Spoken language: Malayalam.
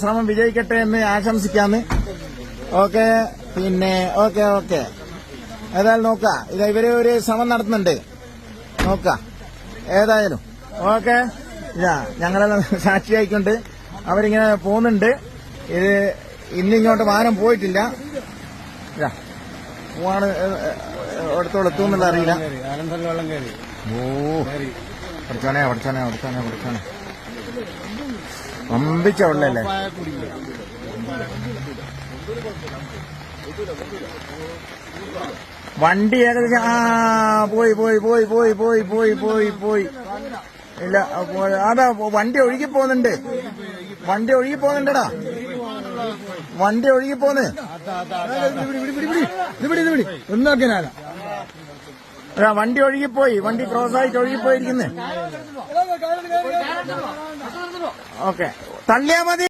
ശ്രമം വിജയിക്കട്ടെ എന്ന് ആശംസിക്കാന്ന്. ഓക്കെ പിന്നെ ഓക്കെ ഓക്കെ. ഏതായാലും നോക്ക. ഇത് ഇവർ ഒരു ശ്രമം നടത്തുന്നുണ്ട്. നോക്ക. ഏതായാലും. ഓക്കെ. ഇതാ ഞങ്ങളെല്ലാം സാക്ഷിയായിക്കൊണ്ട് അവരിങ്ങനെ പോകുന്നുണ്ട്. ഇത് ഇന്നിങ്ങോട്ട് വാഹനം പോയിട്ടില്ല. ഇതാ പോവാണ് അടുത്തോളം എത്തുമെന്നുള്ള അറിയില്ല. ഓ പഠിച്ചോനെ പഠിച്ചോനെ പഠിച്ചോനെ പഠിച്ചോനെ. വമ്പിച്ച ഉള്ളല്ലേ? വണ്ടി ഏകദേശം ആ പോയി പോയി പോയി പോയി പോയി പോയി പോയി പോയി. ഇല്ല. അതാ വണ്ടി ഒഴുകി പോകുന്നുണ്ട്. വണ്ടി ഒഴുകി പോകുന്നുണ്ടടാ. വണ്ടി ഒഴുകി പോന്ന്. ഒന്നാക്കിനാല വണ്ടി ഒഴുകിപ്പോയി വണ്ടി ക്രോസ് ആയിട്ട് ഒഴുകിപ്പോയിരിക്കുന്നേ ഓക്കെ. തള്ളിയാ മതി.